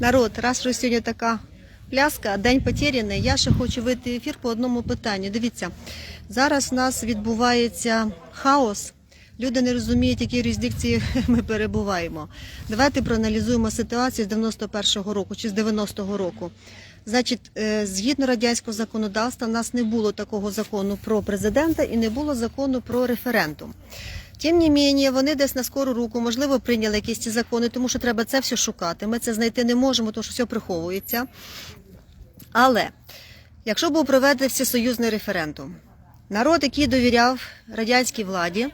Народ, раз що сьогодні така пляска, день потеряний, я ще хочу вийти в ефір по одному питанню. Дивіться, зараз у нас відбувається хаос. Люди не розуміють, які юрисдикції ми перебуваємо. Давайте проаналізуємо ситуацію з 91-го року чи з 90-го року. Значить, е, згідно радянського законодавства, в нас не було такого закону про президента і не було закону про референдум. Тим не менше, вони десь на скору руку, можливо, прийняли якісь ці закони, тому що треба це все шукати. Ми це знайти не можемо, тому що все приховується. Але якщо був проведений всесоюзний референдум, народ, який довіряв радянській владі,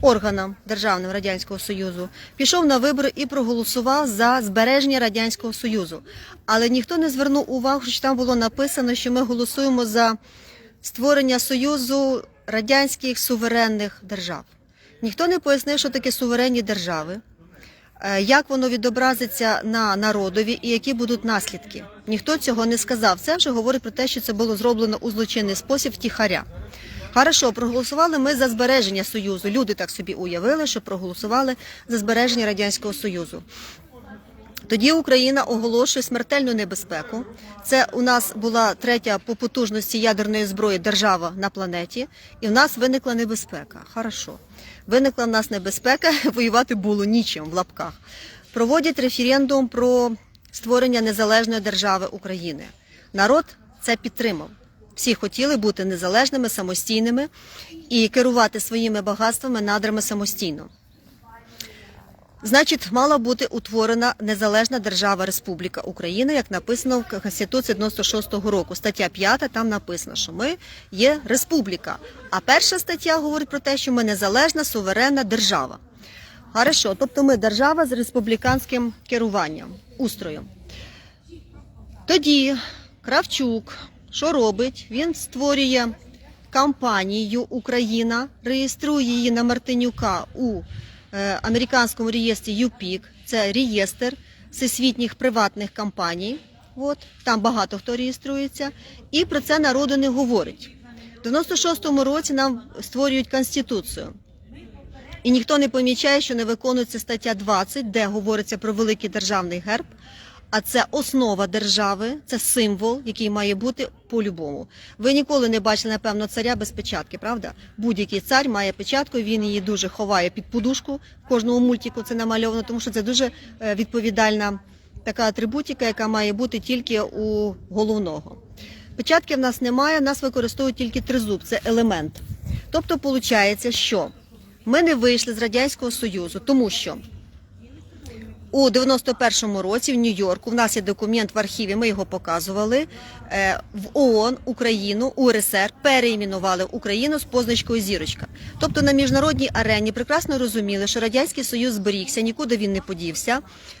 органам Державним Радянського Союзу, пішов на вибори і проголосував за збереження Радянського Союзу. Але ніхто не звернув увагу, що там було написано, що ми голосуємо за створення Союзу радянських суверенних держав. Ніхто не пояснив, що таке суверенні держави, е, як воно відобразиться на народові і які будуть наслідки. Ніхто цього не сказав. Це вже говорить про те, що це було зроблено у злочинний спосіб втіхаря. Хорошо, проголосували ми за збереження Союзу. Люди так собі уявили, що проголосували за збереження Радянського Союзу. Тоді Україна оголошує смертельну небезпеку. Це у нас була третя по потужності ядерної зброї держава на планеті, і в нас виникла небезпека. Хорошо. Виникла в нас небезпека, воювати було нічим в лапках. Проводять референдум про створення незалежної держави України. Народ це підтримав. Всі хотіли бути незалежними, самостійними і керувати своїми багатствами, надрами самостійно. Значить, мала бути утворена незалежна держава Республіка Україна, як написано в Конституції 96-го року. Стаття 5, там написано, що ми є республіка. А перша стаття говорить про те, що ми незалежна суверенна держава. Хорошо, тобто ми держава з республіканським керуванням, устроєм. Тоді Кравчук, що робить? Він створює компанію Україна, реєструє її на Мартинюка у американському реєстрі UPIC. Це реєстр всесвітніх приватних компаній. От, там багато хто реєструється, і про це народу не говорить. В 96-му році нам створюють конституцію. І ніхто не помічає, що не виконується стаття 20, де говориться про великий державний герб. А це основа держави, це символ, який має бути по-любому. Ви ніколи не бачили, напевно, царя без печатки, правда? Будь-який цар має печатку, він її дуже ховає під подушку. В кожному мультику це намальовано, тому що це дуже е, відповідальна така атрибутика, яка має бути тільки у головного. Печатки в нас немає, в нас використовують тільки тризуб, це елемент. Тобто, виходить, що ми не вийшли з Радянського Союзу, тому що у 91-му році в Нью-Йорку в нас є документ в архіві, ми його показували. е, В ООН Україну, УРСР переіменували Україну з позначкою зірочка. Тобто на міжнародній арені прекрасно розуміли, що радянський союз зберігся, нікуди він не подівся.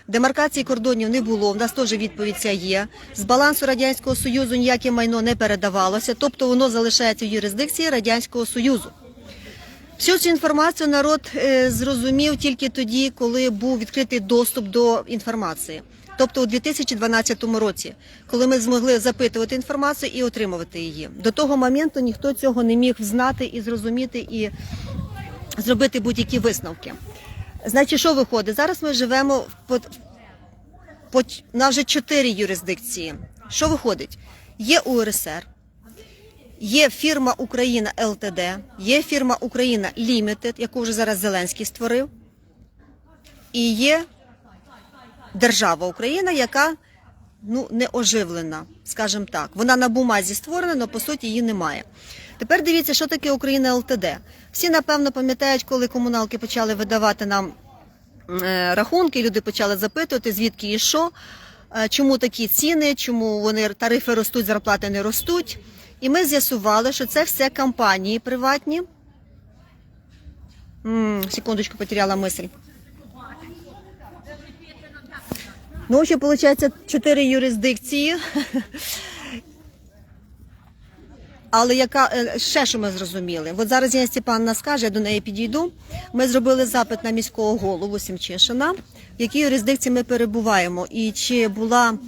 Демаркації кордонів не було. В нас теж відповідь ця є. З балансу радянського союзу ніяке майно не передавалося, тобто воно залишається в юрисдикції радянського союзу. Всю цю інформацію народ е, зрозумів тільки тоді, коли був відкритий доступ до інформації. Тобто у 2012 році, коли ми змогли запитувати інформацію і отримувати її. До того моменту ніхто цього не міг знати і зрозуміти і зробити будь-які висновки. Значить, що виходить? Зараз ми живемо в по, на вже чотири юрисдикції. Що виходить? Є УРСР, Є фірма Україна ЛТД, є фірма Україна Лімітед, яку вже зараз Зеленський створив, і є держава Україна, яка ну, не оживлена, скажімо так. Вона на бумазі створена, але по суті її немає. Тепер дивіться, що таке Україна ЛТД. Всі, напевно, пам'ятають, коли комуналки почали видавати нам е, рахунки, люди почали запитувати, звідки і що, е, чому такі ціни, чому вони тарифи ростуть, зарплати не ростуть. І ми з'ясували, що це все компанії приватні. М, секундочку, потеряла мисль. Ну, ще, виходить, чотири юрисдикції. Але яка е, ще що ми зрозуміли? От зараз Яна Степанна скаже, я до неї підійду. Ми зробили запит на міського голову Сімчишина, в якій юрисдикції ми перебуваємо, і чи була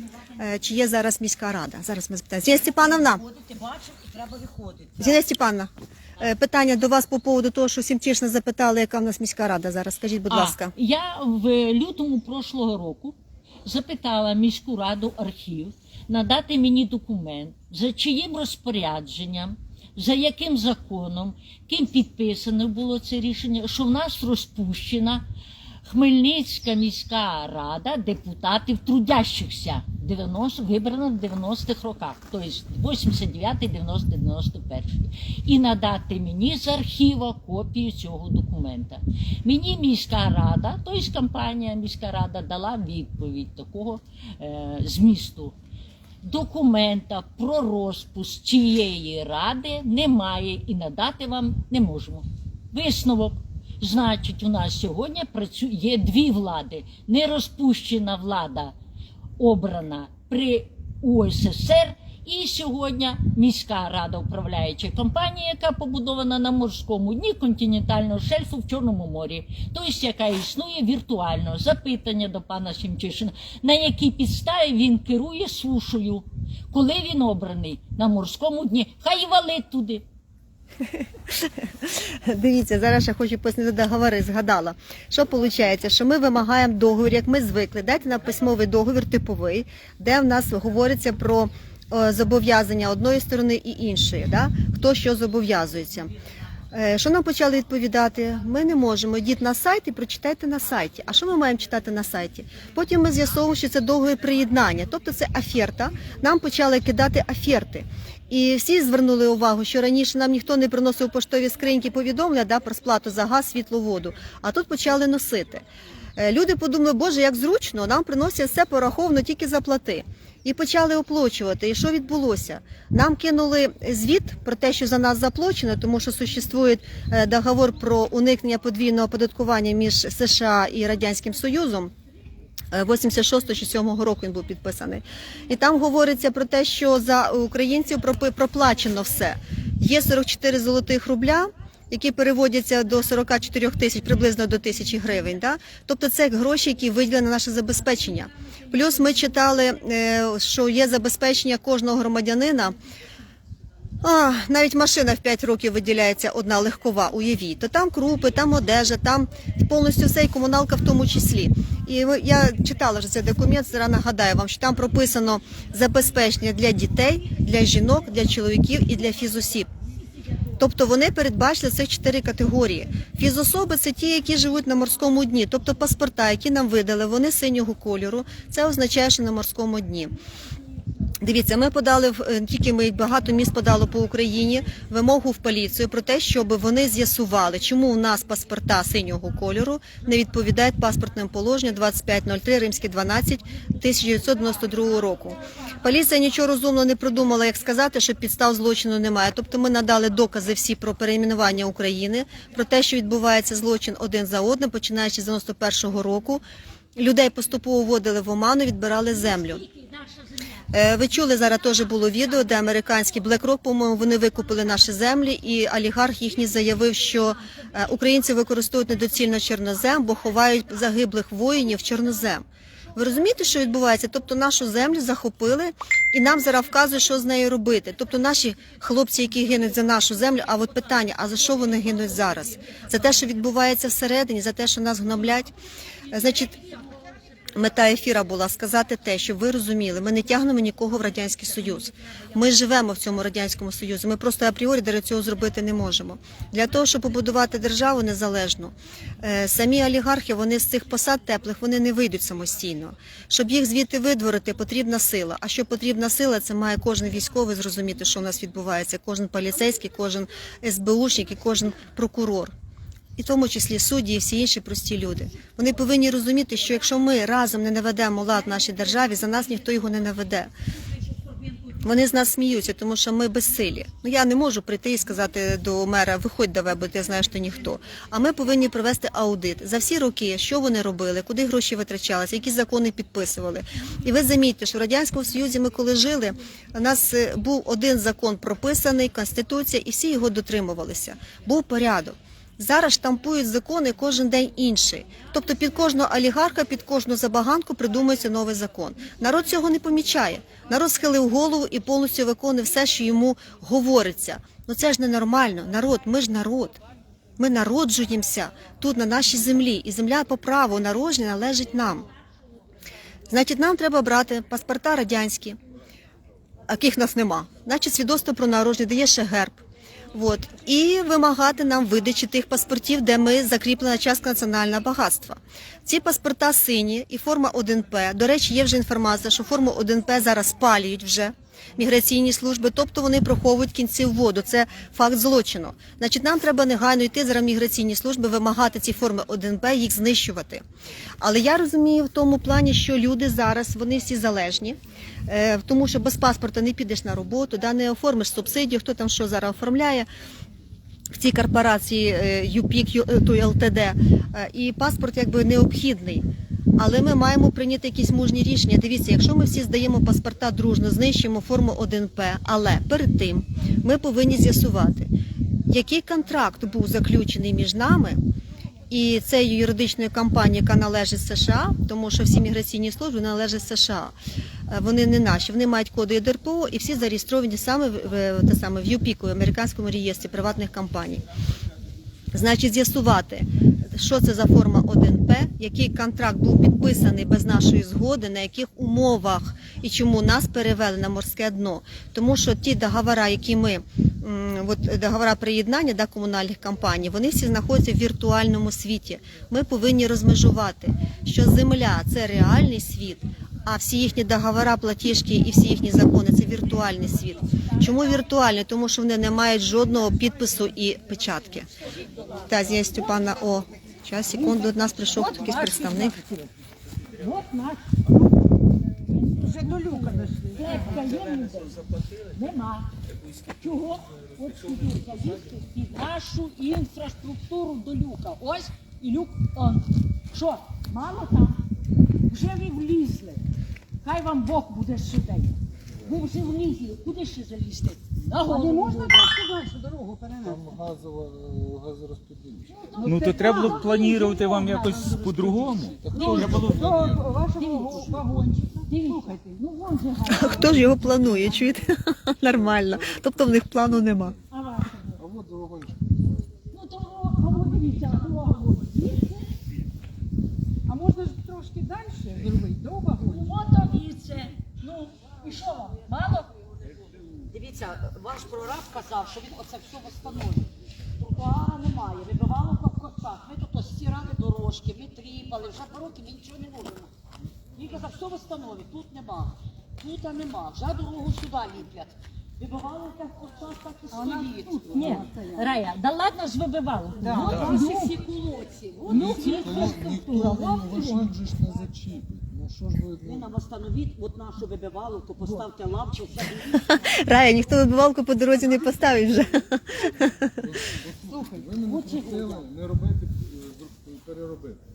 чи є зараз міська рада. Зараз ми запитаємо. Зіна Степановна, Ходити бачив і треба виходити. Зіна Степановна, е, питання до вас по поводу того, що Сімчишина запитали, яка в нас міська рада зараз. Скажіть, будь ласка. Я в лютому прошлого року запитала міську раду архів надати мені документ, за чиїм розпорядженням, за яким законом, ким підписано було це рішення, що в нас розпущена Хмельницька міська рада депутатів трудящихся 90, вибрана в 90-х роках, тобто 89, 90, 91. І надати мені з архіва копію цього документа. Мені міська рада, тобто компанія міська рада дала відповідь такого е, змісту. Документа про розпуск цієї ради немає і надати вам не можемо. Висновок. Значить, у нас сьогодні є дві влади. Не розпущена влада обрана при УССР. І сьогодні міська рада управляюча компанія, яка побудована на морському дні континентального шельфу в Чорному морі, тобто яка існує віртуально. Запитання до пана Сімчишина, на якій підставі він керує сушою, коли він обраний на морському дні, хай валить туди. Дивіться, зараз я хочу пояснити договори, згадала. Що виходить? Що ми вимагаємо договір, як ми звикли. Дайте нам письмовий договір типовий, де в нас говориться про е, зобов'язання одної сторони і іншої, да? хто що зобов'язується. Е, Що нам почали відповідати? Ми не можемо. Йдіть на сайт і прочитайте на сайті. А що ми маємо читати на сайті? Потім ми з'ясовуємо, що це договір приєднання, тобто це аферта. Нам почали кидати аферти. І всі звернули увагу, що раніше нам ніхто не приносив поштові скриньки повідомлення да, про сплату за газ, світло, воду. А тут почали носити. Е, Люди подумали, боже, як зручно, нам приносять все пораховано тільки заплати. І почали оплачувати. І що відбулося? Нам кинули звіт про те, що за нас заплачено, тому що существує е, договор про уникнення подвійного оподаткування між США і Радянським Союзом. Е, 86 чи 7 року він був підписаний. І там говориться про те, що за українців проплачено все. Є 44 золотих рубля, які переводяться до 44 тисяч, приблизно до тисячі гривень. Да? Тобто це гроші, які виділені на наше забезпечення. Плюс ми читали, е, що є забезпечення кожного громадянина. А, навіть машина в 5 років виділяється одна легкова, уявіть. То там крупи, там одежа, там повністю все і комуналка в тому числі. І я читала вже цей документ, зараз нагадаю вам, що там прописано забезпечення для дітей, для жінок, для чоловіків і для фізосіб. Тобто вони передбачили цих чотири категорії. Фізособи це ті, які живуть на морському дні, тобто паспорта, які нам видали, вони синього кольору. Це означає, що на морському дні. Дивіться, ми подали е, тільки ми багато міст подало по Україні вимогу в поліцію про те, щоб вони з'ясували, чому у нас паспорта синього кольору не відповідають паспортним положенню 2503 римське 12 1992 року. Поліція нічого розумного не придумала, як сказати, що підстав злочину немає. Тобто ми надали докази всі про перейменування України, про те, що відбувається злочин один за одним, починаючи з 91 року. Людей поступово вводили в оману, відбирали землю. Е, Ви чули зараз теж було відео, де американський BlackRock, по-моєму, вони викупили наші землі, і олігарх їхній заявив, що е, українці використовують недоцільно чорнозем, бо ховають загиблих воїнів чорнозем. Ви розумієте, що відбувається? Тобто нашу землю захопили і нам зараз вказують, що з нею робити. Тобто наші хлопці, які гинуть за нашу землю, а от питання: а за що вони гинуть зараз? За те, що відбувається всередині, за те, що нас гноблять. Е, Значить, Мета ефіра була сказати те, щоб ви розуміли, ми не тягнемо нікого в радянський союз. Ми живемо в цьому радянському союзі. Ми просто апріорі для цього зробити не можемо. Для того, щоб побудувати державу незалежну, е, самі олігархи вони з цих посад теплих вони не вийдуть самостійно. Щоб їх звідти видворити, потрібна сила. А що потрібна сила, це має кожен військовий зрозуміти, що у нас відбувається. Кожен поліцейський, кожен СБУшник і кожен прокурор і в тому числі судді і всі інші прості люди. Вони повинні розуміти, що якщо ми разом не наведемо лад в нашій державі, за нас ніхто його не наведе. Вони з нас сміються, тому що ми безсилі. Ну я не можу прийти і сказати до мера, виходь давай, бо ти знаєш, що ніхто. А ми повинні провести аудит за всі роки, що вони робили, куди гроші витрачалися, які закони підписували. І ви замітьте, що в радянському союзі ми коли жили, у нас е, був один закон прописаний, конституція, і всі його дотримувалися. Був порядок. Зараз штампують закони кожен день інший. Тобто під кожного олігарха, під кожну забаганку придумується новий закон. Народ цього не помічає. Народ схилив голову і повністю виконує все, що йому говориться. Ну це ж ненормально. Народ, ми ж народ. Ми народжуємося тут на нашій землі, і земля по праву народження належить нам. Значить, нам треба брати паспорта радянські, яких нас нема. Значить, свідоцтво про народження, де є ще герб. От. І вимагати нам видачі тих паспортів, де ми закріплена частка національного багатства. Ці паспорта сині і форма 1П. До речі, є вже інформація, що форму 1П зараз спалюють вже міграційні служби, тобто вони приховують кінці в воду. Це факт злочину. Значить, нам треба негайно йти зараз міграційні служби, вимагати ці форми 1П, їх знищувати. Але я розумію в тому плані, що люди зараз вони всі залежні, е, тому що без паспорта не підеш на роботу, да, не оформиш субсидію, хто там що зараз оформляє. В цій корпорації е, ЮПІК, е, той ЛТД, і паспорт якби необхідний. Але ми маємо прийняти якісь мужні рішення. Дивіться, якщо ми всі здаємо паспорта дружно, знищимо форму 1П, але перед тим ми повинні з'ясувати, який контракт був заключений між нами і цією юридичною компанією, яка належить США, тому що всі міграційні служби належать США. Е, Вони не наші, вони мають коди ДРПО і всі зареєстровані саме в, те саме в ЮПІКу, американському реєстрі приватних компаній. Значить, з'ясувати, що це за форма 1П, який контракт був підписаний без нашої згоди, на яких умовах і чому нас перевели на морське дно. Тому що ті договори, які ми от договора приєднання да, комунальних компаній, вони всі знаходяться в віртуальному світі. Ми повинні розмежувати, що земля це реальний світ. А всі їхні договори, платіжки і всі їхні закони це віртуальний світ. Чому віртуальний? Тому що вони не мають жодного підпису і печатки. Та є Степана О. Час, секунду, до нас прийшов якийсь представник. От наш Вже до люка дошли. клепка є. Нема. Чого? От сюди залізти під нашу інфраструктуру до люка. Ось і люк он. Що, мало там? Вже ви влізли. Хай вам Бог буде судей. Ви вже влізли. Куди ще залізти? На А не можна трошки далі дорогу перенести? Там газова газорозподільча. Ну то треба було планувати вам якось по-другому. Треба було До вашого вагончика. Слухайте. Ну вон же гарно. Хто ж його планує? Чуєте? Нормально. Тобто в них плану нема. А вашого? А от. Ну то а от дивіться, от звідси. А можна ж трошки далі зробити, до вагончика? Ото віце. Ну, і що вам? Мало? Дивіться, ваш прораб казав, що він оце все встановлює. Тротуара немає, вибивало по косах. Ми тут стирали дорожки, ми тріпали, вже два роки ми нічого не можемо. Він казав, все встановить, тут нема, тут нема, вже дорогу сюди ліплять. Вибивало так косах, так і стоїть. Ні, Рая, да ладно ж вибивало. Ну, Ну, всі. От ну, інфраструктура, вон його. Вагончик же ж не зачіпить. Що ж ви... Ви нам встановіть от нашу вибивалку, поставте лавку, Рая, ніхто вибивалку по дорозі не поставить вже. Ви мене попросили не робити, е, переробити.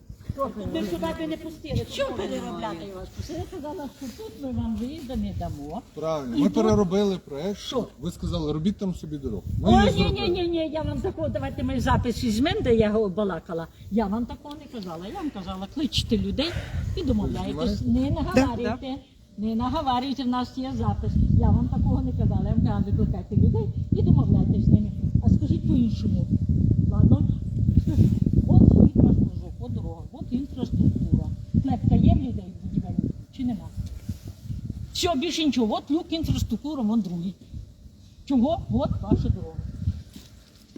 Ми сюди би не пустили. Що переробляти вас? Я сказала, що тут ми вам виїзда не дамо. Правильно. Ми переробили проект. Що? Ви сказали, робіть там собі дорогу. Ми Ой, її ні, ні, зробили. ні, ні, я вам такого, давайте ми запис візьмемо, де я його балакала. Я вам такого не казала. Я вам казала, кличте людей і домовляєтесь. Не наговарюйте. Не наговарюйте, в нас є запис. Я вам такого не казала. Я вам казала, викликайте людей і домовляйтесь з ними. А скажіть по-іншому. Ладно? Скажіть, от світ ваш кружок, от дорога, от інфраструктура. Клепка є в людей будівельна чи нема? Все, більше нічого. От люк інфраструктура, вон другий. Чого? От ваша дорога.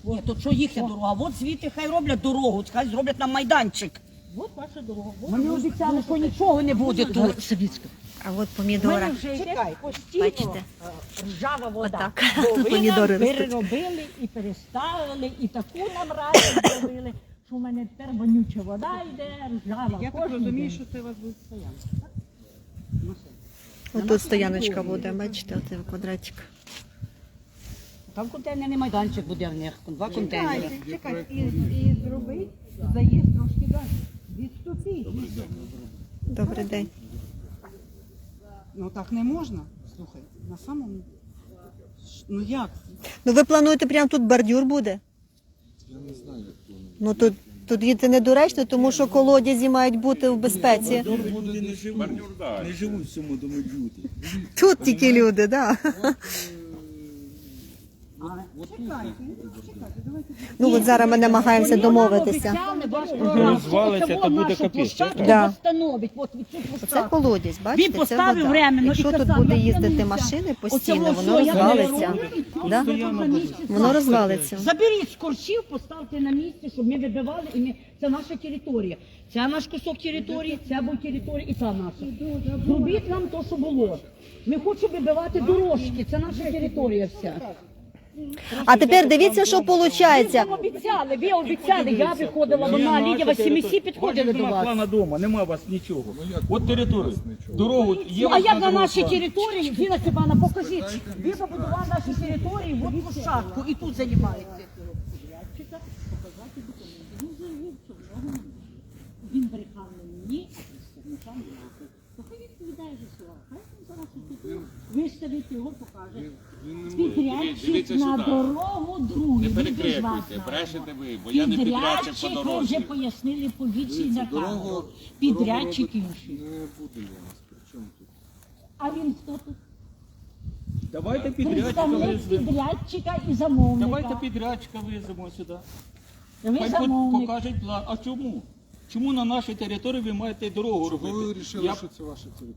Ні, то що їхня дорога? От звідти хай роблять дорогу, хай зроблять нам майданчик. От ваша дорога. От Мені обіцяли, що нічого не буде тут. Савіцька. А от У мене помідора. вже йде Чекай, постійно бачите? е, ржава вода. Отак. Бо Тут ви помідори нам ростуть. переробили і переставили, і таку нам радість зробили, що в мене тепер вонюча вода йде, ржава. Я так кожен розумію, день. що це у вас буде стоянка. От тут стояночка буде, бачите, от квадратик. Там контейнерний майданчик буде в них, два контейнери. Чекайте, і, і зробити заїзд трошки далі. Відступіть. Добрий день. Ну так не можна. Слухай, на самому. Ну як? Ну ви плануєте прямо тут бордюр буде? Я не знаю, як воно. Ну тут, тут їти недоречно, тому що колодязі мають бути в безпеці. люди не живуть, не живуть в цьому домоджуті. Тут тільки люди, так. Да. Ну от зараз ми намагаємося домовитися. розвалиться, то буде капець, Да. восстановить. От від цю Це площадку. колодязь, бачите, це поставив вода. временно і Якщо тут казав, буде я їздити машини постійно, воно воно все, я не розвалиться. роблю, і Да? тут на місці Воно ставте. розвалиться. Заберіть з корчів, поставте на місці, щоб ми вибивали, і ми... це наша територія. Це наш кусок території, це був територія і та наша. Зробіть нам те, що було. Ми хочемо вибивати дорожки, це наша територія вся. А тепер дивіться, що виходить. Ви обіцяли, ви обіцяли, я виходила, вона, Лідія Васімісі підходили до Нема вас. плана дома, нема у вас нічого. От територію, дорогу є. у А вас як на дорогу нашій план? території, Зіна Степана, покажіть, ви побудували наші території, от площадку, і тут займаєте. Він брехав на мені, а представникам нахуй. То хай відповідає за слова, хай він за нашу територію виставить його, покаже. Підрядчик на дорогу другий. Не перекрикуйте, брешете ви, бо я не підрядчик по ви дорозі. вже пояснили поліції на камеру. Підрядчик інший. Не буде я нас. При чому тут? А він хто тут? Давайте підрядчика Представник визвемо. підрядчика і замовника. Давайте підрядчика визвемо сюди. Ви Хай замовник. покажуть план. А чому? Чому на нашій території ви маєте дорогу Чого ви робити? вирішили, Я- що це ваша територія?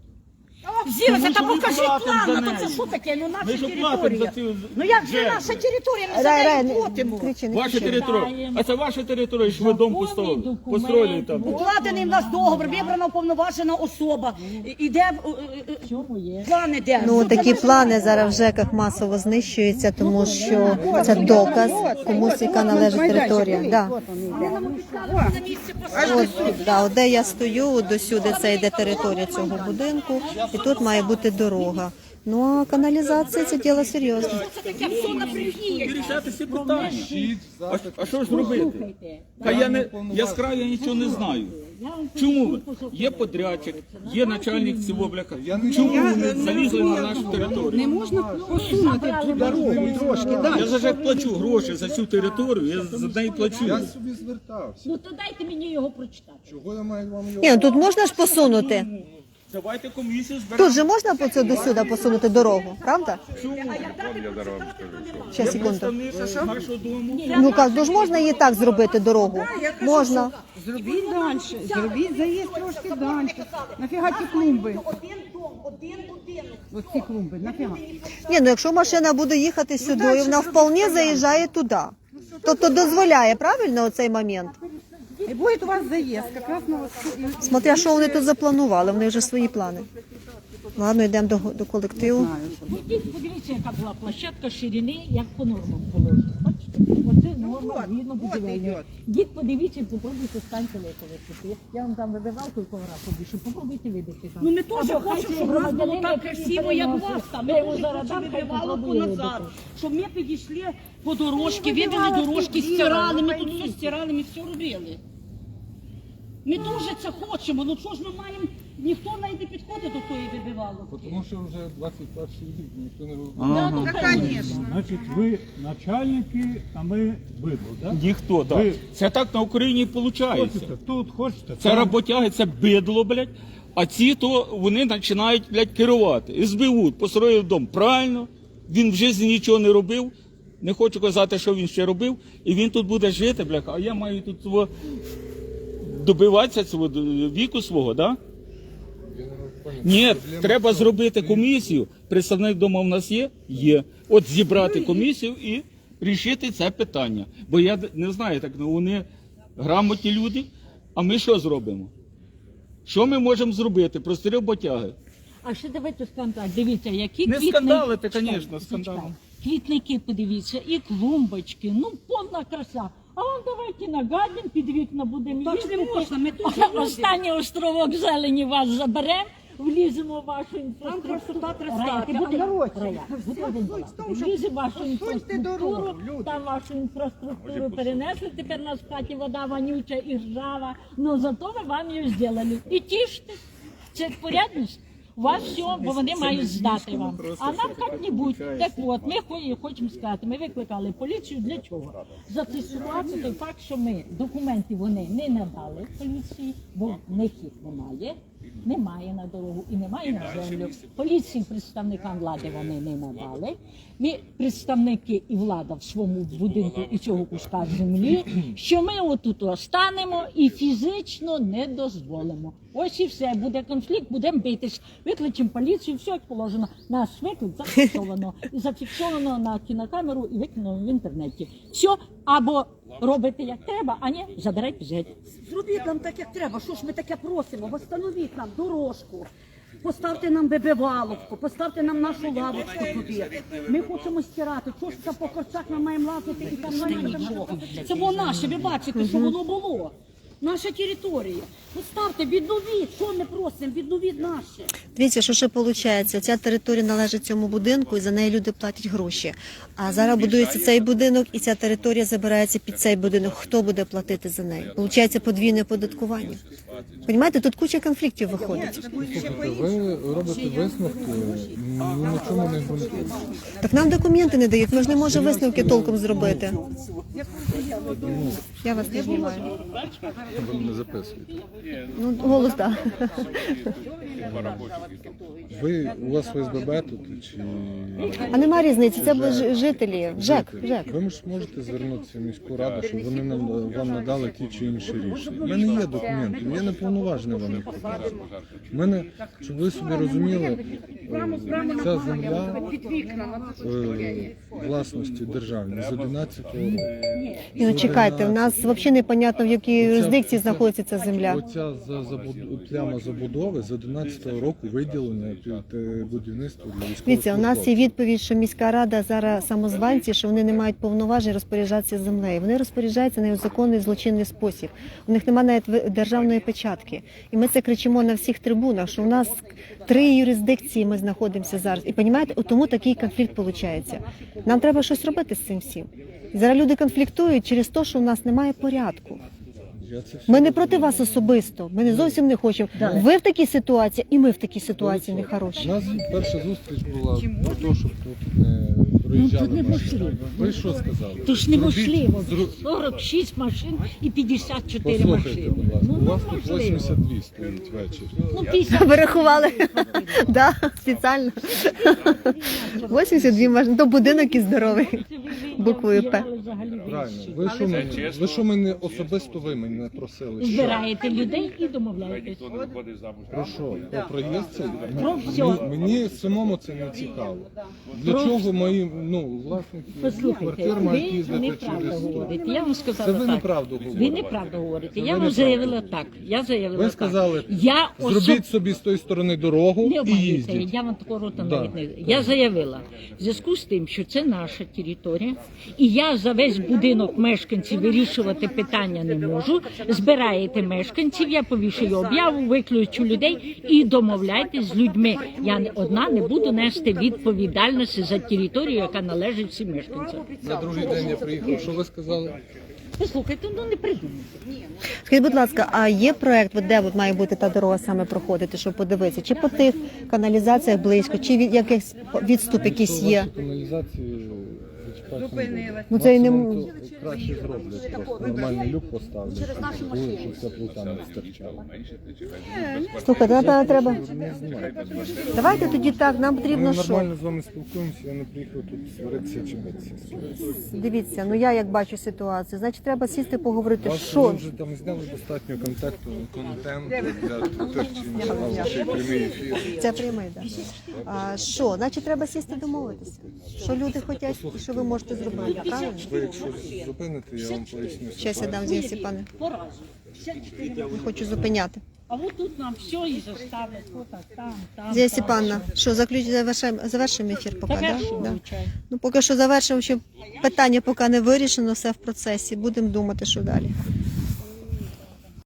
Тому та покажіть план, ну то це що таке? Ну наша Ми ж платимо територія. цю Ну як же наша територія, ми за Рай, неї платимо. кричи, не Ваша кричи. територія. А це ваша територія, що ви дом построїли. Построїли там. Укладений в нас договор, вибрана уповноважена особа. І- Іде е, е, е? Ну такі плани зараз в ЖЕКах масово знищуються, тому що це доказ комусь, яка належить територія. Да. От, да, от де я стою, от досюди це йде територія цього будинку, і тут має бути дорога. Ну а каналізація це діло серйозне. Це таке все на І рішати всі питання. А, а що ж робити? Та я не я з краю нічого не знаю. Чому ви? Є подрядчик, є начальник цього бляха. Чому ви залізли на нашу територію? Не можна посунути ту дорогу трошки Я далі. за ж плачу гроші за цю територію, я за неї плачу. Я собі звертався. Ну то дайте мені його прочитати. Чого я маю вам його? Ні, ну тут можна ж посунути. Давайте комісію зберемо. Тут же можна по цю досюди посунути дорогу, правда? Ще секунду. Представник нашого дому. Ну як, ну ж можна її так зробити дорогу? Можна. Зробіть далі, зробіть заїзд трошки далі. Нафіга ті клумби? Один дом, один будинок. Оці клумби, нафіга? Ні, ну якщо машина буде їхати сюди, вона вполне заїжджає туди. Тобто дозволяє, правильно, оцей момент? І буде у вас заїзд, якраз на ось цю- Смотря, що вони тут запланували, вони вже свої плани. Ладно, йдемо до, до колективу. Ідіть, подивіться, яка була площадка ширини, як по нормам положено. Бачите? Оце норма згідно будівельної. Діть, подивіться, попробуйте станьте лекове. Я вам там вибивалку і ковра побільше. Попробуйте вибити там. Ну ми теж Або хочемо, щоб у нас було громадянин, так який красиво, як у переносить. вас там. Я Ми хочемо, зараз щоб дам, хай попробує назад. Щоб ми підійшли по дорожці, вивели дорожки, стирали, ми тут все стирали, ми все робили. Ми дуже це хочемо, ну що ж ми маємо, ніхто навіть не підходить до тої вибивалки. Тому що вже 21 рік ніхто не робить. Да, ну, конечно. Значить, ви начальники, а ми бидло, так? Ніхто, так. Ви- Це так на Україні виходить. Хочете тут, хочете Це там. роботяги, це бидло, блядь. А ці то вони починають, блядь, керувати. СБУ построїв дом. Правильно, він в житті нічого не робив. Не хочу казати, що він ще робив. І він тут буде жити, бляха, а я маю тут свого добиватися цього віку свого, да? Ні, треба зробити комісію. Представник дома в нас є? Є. От зібрати комісію і рішити це питання. Бо я не знаю, так ну вони грамотні люди. А ми що зробимо? Що ми можемо зробити? Прості роботяги. А ще давайте так, дивіться, які Не квітники. скандалити, конечно, зачекай. Квітники, подивіться, і клумбочки, ну повна краса. А вам давайте нагадим, під вікна будемо Так не можна, ми тут А живемо. Останній островок зелені вас заберемо, вліземо в вашу інфраструктуру. красота Рая, ти будеш- а? Рая, будь один балакати. Вліземо в вашу інфраструктуру, там вашу інфраструктуру перенесли, тепер у нас хаті вода вонюча і ржава, но зато ми вам її зробили. І тіште. Це порядність. У вас все, бо вони мають здати вам. А нам як-небудь. Так от, ми хочемо сказати, ми викликали поліцію для чого? За цю ситуацію, той факт, що ми документів вони не надали поліції, бо в них їх немає. Немає на дорогу і немає на землю. Поліції представникам влади вони не надали. Ми представники і влада в своєму будинку і цього куска землі, що ми отут останемо і фізично не дозволимо. Ось і все, буде конфлікт, будемо битись. Викличемо поліцію, все як положено. Наш виклик зафіксовано. І зафіксовано на кінокамеру і виконано в інтернеті. Все, або робите як треба, а не забирайте геть. Зробіть нам так, як треба. Що ж ми таке просимо? Восстановіть нам дорожку. Поставте нам бебеваловку, поставте нам нашу лавочку туди. Ми хочемо стирати. Чого ж це по корчах ми маємо лазити і там нічого. Це було наше, ви бачите, що воно було. Наша територія. Поставте, відновіть. Що ми просимо? Відновіть наше. Дивіться, що ще виходить? Ця територія належить цьому будинку, і за неї люди платять гроші. А зараз будується цей будинок, і ця територія забирається під цей будинок. Хто буде платити за неї? Получається подвійне податкування. Понімаєте, тут куча конфліктів виходить. Слухайте, ви робите висновки, ну на чому не ґрунтуєте. Так нам документи не дають. Ми ж не можемо висновки толком зробити. Я вас не знімаю. Ви мене записуєте. Ну, голос так. Ви у вас ОСББ тут чи А нема різниці, це були ж- жителі. ЖЕК, ЖЕК. ви ж можете звернутися в міську раду, щоб вони нам вам надали ті чи інші рішення. У мене є документи, я не повноважений вам їх показувати. У мене, щоб ви собі розуміли, ця земля е, власності державної з 11 року. Ні, ну чекайте, у нас взагалі непонятно, в якій юрисдикції знаходиться ця земля. Оця за забуд... пляма забудови з 11 року виділена під е, будівництво для військових. Дивіться, у нас є відповідь, що міська рада зараз самозванці, що вони не мають повноважень розпоряджатися землею. Вони розпоряджаються на законний злочинний спосіб. У них немає навіть ви- державної печатки. І ми це кричимо на всіх трибунах, що у нас три юрисдикції ми знаходимося зараз. І розумієте, тому такий конфлікт виходить. Нам треба щось робити з цим всім. Зараз люди конфліктують через те, що у нас немає порядку. Я це Ми не проти вас особисто. Ми не зовсім не хочемо. Ви в такій ситуації, і ми в такій ситуації не У хороші. нас перша зустріч була про те, щоб тут не проїжджали Ну, тут машини. неможливо. Ви що сказали? То ж Зробіть- неможливо. зру- 46 машин і 54 Послухайте, машини. будь ласка, Ну у вас тут неможливо. 82 стоїть вечір. Ну 50 Вирахували. Да, спеціально. 82 машини. То будинок і здоровий. Буквою П. Правильно. Ви що мене, ви що мене особисто ви мене просили? Що? Збираєте людей і домовляєтесь. Ніхто не виходить замуж. Про що? Про проїзд це? Про все. Мені, мені самому це не цікаво. Для Про чого мої ну, власники Послухайте, квартир мають ви їздити неправду через... говорите. Я вам Це сказала ви так. неправду говорите. Ви неправду говорите. Це Я ви вам заявила так. Я заявила Ви так. сказали, я особ... Зробіть собі з тої сторони дорогу Не і обманюйте, їздіть. я вам такого рота Да. навіть не я заявила в зв'язку з тим, що це наша територія, і я за весь будинок мешканців вирішувати питання не можу. Збираєте мешканців, я повішую об'яву, виключу людей і домовляйтесь з людьми. Я не- одна не буду нести відповідальності за територію, яка належить всім мешканцям. На другий день я приїхав. Що ви сказали? Послухайте, ну не придумайте. Скажіть, будь ласка, а є проект, де от має бути та дорога саме проходити, щоб подивитися? Чи по тих каналізаціях близько, чи від якийсь відступ якийсь є? Каналізації зачіпати Ну, це і не Максимум, то краще зроблять. Просто нормальний люк поставлять, щоб було, щоб ця плита не стирчала. Слухайте, напевно, треба. Давайте тоді так, нам Ми потрібно що? нормально з вами спілкуємося, я не приїхав тут сваритися чи битися. Дивіться, ну я як бачу ситуацію, значить треба сісти поговорити, Вас що ви вже там зняли достатньо контакту, контенту для тих чи інших, а ще й прямий ефір. це прямий, да. А що, значить треба сісти домовитися. Що люди хочуть і що ви можете зробити, правильно? Ви якщо зупините, я вам поясню. Щас я дам звідси, пане. По 54 Не хочу зупиняти. А от тут нам все і заставить. отак, там, там. Зія там. Що заключ... завершимо ефір поки, да? Да. звичайно. Ну поки що завершимо, що питання поки не вирішено, все в процесі. Будемо думати, що далі.